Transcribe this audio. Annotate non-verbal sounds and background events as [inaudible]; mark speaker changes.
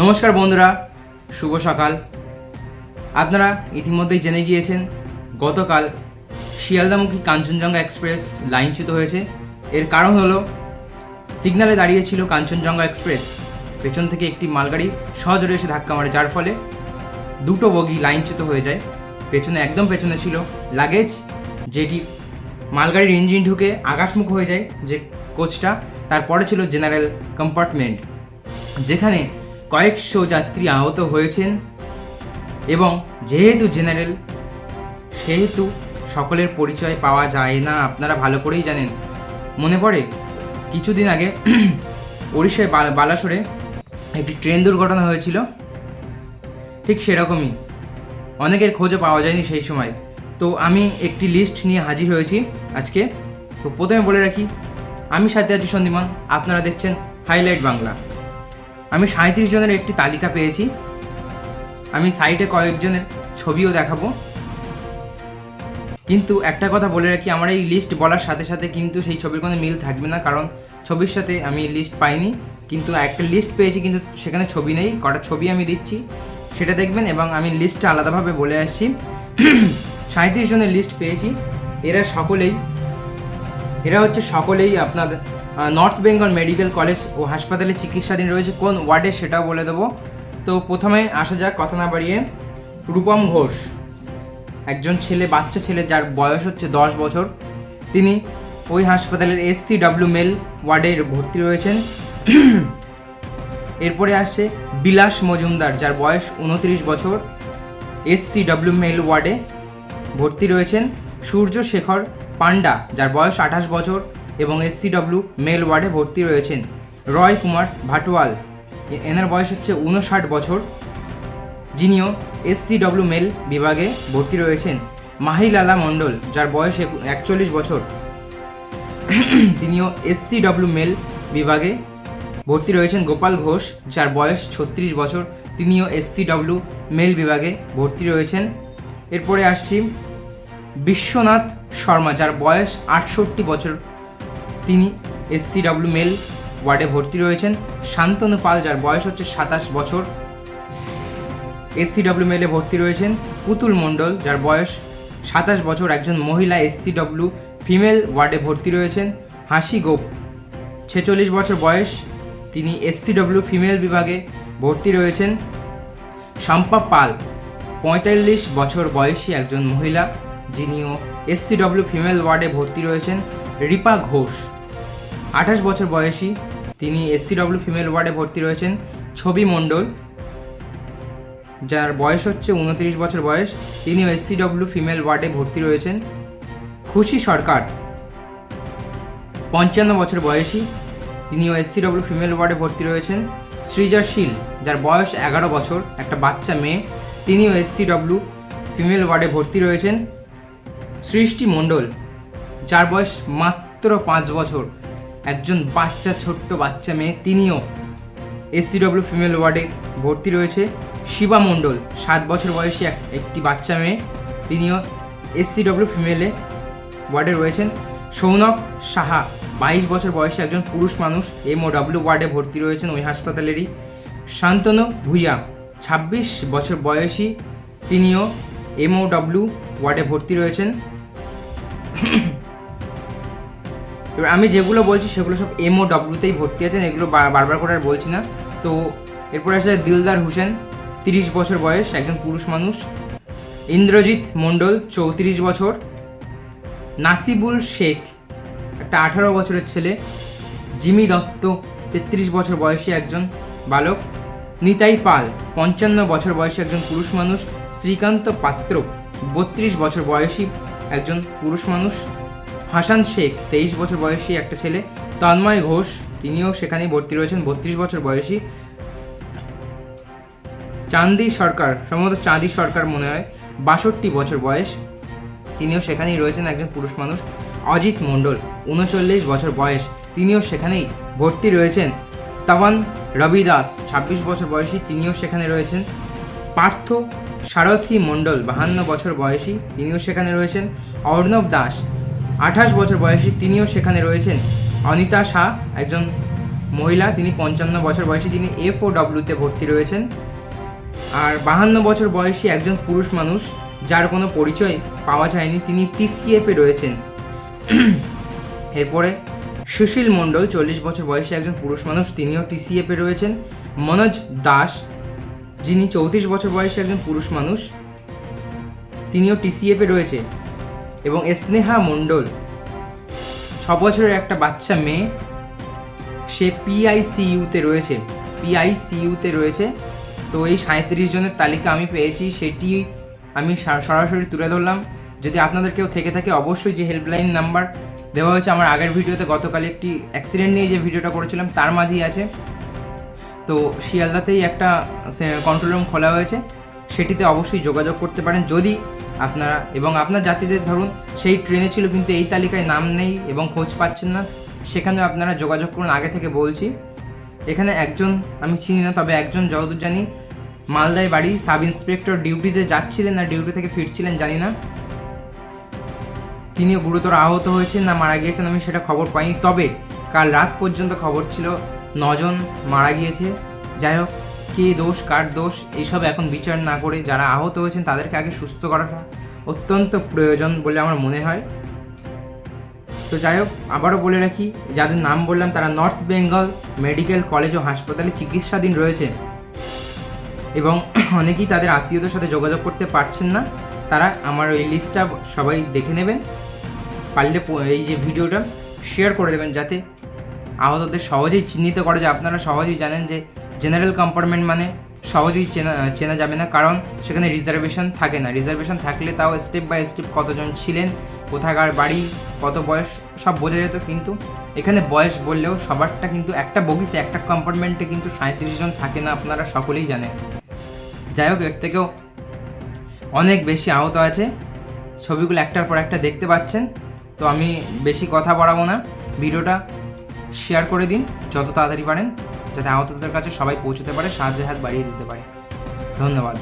Speaker 1: নমস্কার বন্ধুরা, শুভ সকাল। আপনারা ইতিমধ্যেই জেনে গিয়েছেন, গতকাল শিয়ালদামুখী কাঞ্চনজঙ্ঘা এক্সপ্রেস লাইনচ্যুত হয়েছে। এর কারণ হলো, সিগন্যালে দাঁড়িয়েছিল কাঞ্চনজঙ্ঘা এক্সপ্রেস। পেছন থেকে একটি মালগাড়ি সজোরে এসে ধাক্কা মারে, যার ফলে দুটো বগি লাইনচ্যুত হয়ে যায়। পেছনে একদম পেছনে ছিল লাগেজ, যেটি মালগাড়ির ইঞ্জিন ঢুকে আকাশমুখ হয়ে যায় যে কোচটা। তারপরে ছিল জেনারেল কম্পার্টমেন্ট, যেখানে কয়েকশো যাত্রী আহত হয়েছেন এবং যেহেতু জেনারেল, সেহেতু সকলের পরিচয় পাওয়া যায় না। আপনারা ভালো করেই জানেন। মনে পড়ে, কিছুদিন আগে [clears throat] ওড়িশায় বাল- বালাসোরে একটি ট্রেন দুর্ঘটনা হয়েছিল। ঠিক সেরকমই। অনেকের খোঁজও পাওয়া যায়নি সেই সময়। তো আমি একটি লিস্ট নিয়ে হাজির হয়েছি আজকে। তো প্রথমে বলে রাখি, আমি সাথে আছি সন্দীমান আপনারা দেখছেন হাইলাইট বাংলা। আমি সাঁত্রিশ জনের একটি তালিকা পেয়েছি। আমি সাইটে কয়েকজনের ছবিও দেখাবো। কিন্তু একটা কথা বলে রাখি, আমার এই লিস্ট বলার সাথে সাথে কিন্তু সেই ছবির কোনো মিল থাকবে না, কারণ ছবির সাথে আমি লিস্ট পাইনি। কিন্তু একটা লিস্ট পেয়েছি, কিন্তু সেখানে ছবি নেই। কটা ছবি আমি দিচ্ছি, সেটা দেখবেন এবং আমি লিস্টটা আলাদাভাবে বলে আসছি। [clears throat] সাঁত্রিশ জনের লিস্ট পেয়েছি। এরা সকলেই, এরা হচ্ছে সকলেই আপনার নর্থ বেঙ্গল মেডিকেল কলেজ ও হাসপাতালে চিকিৎসাধীন রয়েছে। কোন ওয়ার্ডে সেটাও বলে দেবো। তো প্রথমে আসা যাক, কথা না বাড়িয়ে। রূপম ঘোষ, একজন ছেলে, বাচ্চা ছেলে যার বয়স হচ্ছে দশ বছর। তিনি ওই হাসপাতালের এসসি ডাব্লিউ মেল ওয়ার্ডে ভর্তি রয়েছেন। এরপরে আসছে বিলাস মজুমদার, যার বয়স উনত্রিশ বছর। এসসি ডাব্লিউ মেল ওয়ার্ডে ভর্তি রয়েছেন। সূর্য শেখর পান্ডা যার বয়স আঠাশ বছর। এবং এসসিডব্লিউ মেল ওয়ার্ডে ভর্তি রয়েছেন। রয় কুমার ভাটওয়াল এনার বয়স হচ্ছে উনষাট বছর। যিনিও এসসিডব্লিউ মেল বিভাগে ভর্তি রয়েছেন। মাহিলালা মণ্ডল, যার বয়স এক- একচল্লিশ বছর। তিনিও এসসিডব্লিউ মেল বিভাগে ভর্তি রয়েছেন। গোপাল ঘোষ, যার বয়স ছত্রিশ বছর। তিনিও এসসিডব্লিউ মেল বিভাগে ভর্তি রয়েছেন। এরপরে আসছি বিশ্বনাথ শর্মা, যার বয়স আটষট্টি বছর। তিনি এসসিডব্লিউ মেল ওয়ার্ডে ভর্তি রয়েছেন। শান্তনু পাল, যার বয়স হচ্ছে সাতাশ বছর এসসিডব্লিউ মেলে ভর্তি রয়েছেন। পুতুল মণ্ডল, যার বয়স সাতাশ বছর, একজন মহিলা এসসিডব্লিউ ফিমেল ওয়ার্ডে ভর্তি রয়েছেন। হাসি গোপ, ছেচল্লিশ বছর বয়স, তিনি এসসিডব্লিউ ফিমেল বিভাগে ভর্তি রয়েছেন। শম্পা পাল, পঁয়তাল্লিশ বছর বয়সী একজন মহিলা, যিনিও এসসিডব্লিউ ফিমেল ওয়ার্ডে ভর্তি রয়েছেন। রিপা ঘোষ আঠাশ বছর বয়সী তিনি এসসিডব্লিউ ফিমেল ওয়ার্ডে ভর্তি রয়েছেন। ছবি মণ্ডল, যার বয়স হচ্ছে উনত্রিশ বছর বয়স, তিনিও এসসিডব্লিউ ফিমেল ওয়ার্ডে ভর্তি রয়েছেন। খুশি সরকার, পঞ্চান্ন বছর বয়সী, তিনিও এসসিডব্লিউ ফিমেল ওয়ার্ডে ভর্তি রয়েছেন। সৃজা শীল, যার বয়স এগারো বছর, একটা বাচ্চা মেয়ে, তিনিও এসসিডব্লিউ ফিমেল ওয়ার্ডে ভর্তি রয়েছেন। সৃষ্টি মণ্ডল, যার বয়স মাত্র পাঁচ বছর একজন বাচ্চা, ছোট্ট বাচ্চা মেয়ে, তিনিও এসসিডব্লিউ ফিমেল ওয়ার্ডে ভর্তি রয়েছে। শিবা মণ্ডল, সাত বছর বয়সী এক, একটি বাচ্চা মেয়ে, তিনিও এসসিডব্লিউ ফিমেলে ওয়ার্ডে রয়েছেন। সৌনক সাহা, বাইশ বছর বয়সী একজন পুরুষ মানুষ এমও ডাব্লিউ ওয়ার্ডে ভর্তি রয়েছেন ওই হাসপাতালেরই। শান্তনু ভুইয়া, ছাব্বিশ বছর বয়সী, তিনিও এমও ডাব্লিউ ওয়ার্ডে ভর্তি রয়েছেন। এবার আমি যেগুলো বলছি সেগুলো সব এমও ডাব্লিউতেই ভর্তি আছেন, এগুলো বারবার করে আর বলছি না। তো এরপরে আসলে দিলদার হোসেন, তিরিশ বছর বয়স, একজন পুরুষ মানুষ। ইন্দ্রজিৎ মণ্ডল, চৌত্রিশ বছর। নাসিবুল শেখ, একটা আঠারো বছরের ছেলে। জিমি দত্ত, তেত্রিশ বছর বয়সী একজন বালক। নিতাই পাল, পঞ্চান্ন বছর বয়সী একজন পুরুষ মানুষ। শ্রীকান্ত পাত্র, বত্রিশ বছর বয়সী একজন পুরুষ মানুষ। হাসান শেখ, তেইশ বছর বয়সী একটা ছেলে। তন্ময় ঘোষ, তিনিও সেখানেই ভর্তি রয়েছেন, বত্রিশ বছর বয়সী। চাঁদি সরকার, সম্ভবত চাঁদি সরকার মনে হয়, বাষট্টি বছর বয়স। তিনিও সেখানেই রয়েছেন একজন পুরুষ মানুষ, অজিত মণ্ডল, উনচল্লিশ বছর বয়স। তিনিও সেখানেই ভর্তি রয়েছেন। তবন রবি দাস ছাব্বিশ বছর বয়সী, তিনিও সেখানে রয়েছেন। পার্থ সারথী মণ্ডল, বাহান্ন বছর বয়সী, তিনিও সেখানে রয়েছেন। অর্ণব দাস আঠাশ বছর বয়সী তিনিও সেখানে রয়েছেন। অনিতা শাহ, একজন মহিলা, তিনি পঞ্চান্ন বছর বয়সী, তিনি এফ ও ডব্লিউতে ভর্তি রয়েছেন। আর বাহান্ন বছর বয়সী একজন পুরুষ মানুষ, যার কোনো পরিচয় পাওয়া যায়নি, তিনি টিসিএফে রয়েছেন। এরপরে সুশীল মণ্ডল, চল্লিশ বছর বয়সী একজন পুরুষ মানুষ, তিনিও টিসিএফে রয়েছেন। মনোজ দাস, যিনি চৌত্রিশ বছর বয়সী একজন পুরুষ মানুষ, তিনিও টিসিএফে রয়েছে। এবং স্নেহা মণ্ডল। ছ বছরের একটা বাচ্চা মেয়ে, সে পিআইসিইউতে রয়েছে। পিআইসিইউতে রয়েছে। তো এই সাঁত্রিশ জনের তালিকা আমি পেয়েছি, সেটি আমি সরাসরি তুলে ধরলাম। যদি আপনাদের কেউ থেকে থাকে, অবশ্যই যে হেল্পলাইন নাম্বার দেওয়া হয়েছে আমার আগের ভিডিওতে, গতকাল একটি অ্যাক্সিডেন্ট নিয়ে যে ভিডিওটা করেছিলাম, তার মাঝেই আছে। তো শিয়ালদাতেই একটা কন্ট্রোল রুম খোলা হয়েছে। সেটিতে অবশ্যই যোগাযোগ করতে পারেন। যদি আপনারা এবং আপনার যাত্রীদের ধরুন, সেই ট্রেনে ছিল কিন্তু এই তালিকায় নাম নেই এবং খোঁজ পাচ্ছেন না। সেখানে আপনারা যোগাযোগ করুন, আগে থেকে বলছি। এখানে একজন, আমি চিনি না, তবে একজন যতদূর জানি মালদায় বাড়ি, সাব ইন্সপেক্টর ডিউটিতে যাচ্ছিলেন না, ডিউটি থেকে ফিরছিলেন, জানি না। তিনিও গুরুতর আহত হয়েছেন, না মারা গিয়েছেন, আমি সেটা খবর পাইনি। তবে কাল রাত পর্যন্ত খবর ছিল, নজন মারা গিয়েছে। যাই হোক কে দোষ, কার দোষ, এইসব এখন বিচার না করে যারা আহত হয়েছেন তাদেরকে আগে সুস্থ করাটা অত্যন্ত প্রয়োজন বলে আমার মনে হয়। তো যাই হোক, আবারও বলে রাখি, যাদের নাম বললাম তারা নর্থ বেঙ্গল মেডিকেল কলেজ ও হাসপাতালে চিকিৎসাধীন রয়েছে এবং অনেকেই তাদের আত্মীয়দের সাথে যোগাযোগ করতে পারছেন না। তারা আমার এই লিস্টটা সবাই দেখে নেবেন। পারলে এই যে ভিডিওটা শেয়ার করে দেবেন যাতে আহতদের সহজেই চিহ্নিত করে যে আপনারা সহজেই জানেন যে জেনারেল কম্পার্টমেন্ট মানে সহজেই চেনা চেনা যাবে না, কারণ সেখানে রিজার্ভেশন থাকে না। রিজার্ভেশন থাকলে তাও স্টেপ বাই স্টেপ কতজন ছিলেন, কোথাকার বাড়ি, কত বয়স, সব বোঝা যেত, কিন্তু এখানে বয়স বললেও সবারটা কিন্তু একটা বগিতে, একটা কম্পার্টমেন্টে কিন্তু সাঁত্রিশ জন থাকে না, আপনারা সকলেই জানেন। যাই হোক, এর থেকেও অনেক বেশি আহত আছে। ছবিগুলো একটার পর একটা দেখতে পাচ্ছেন, তো আমি বেশি কথা বাড়াবো না। ভিডিওটা শেয়ার করে দিন, যত তাড়াতাড়ি পারেন। যাতে আহতদের কাছে সবাই পৌঁছতে পারে সাহায্যের হাত বাড়িয়ে দিতে পারে। ধন্যবাদ।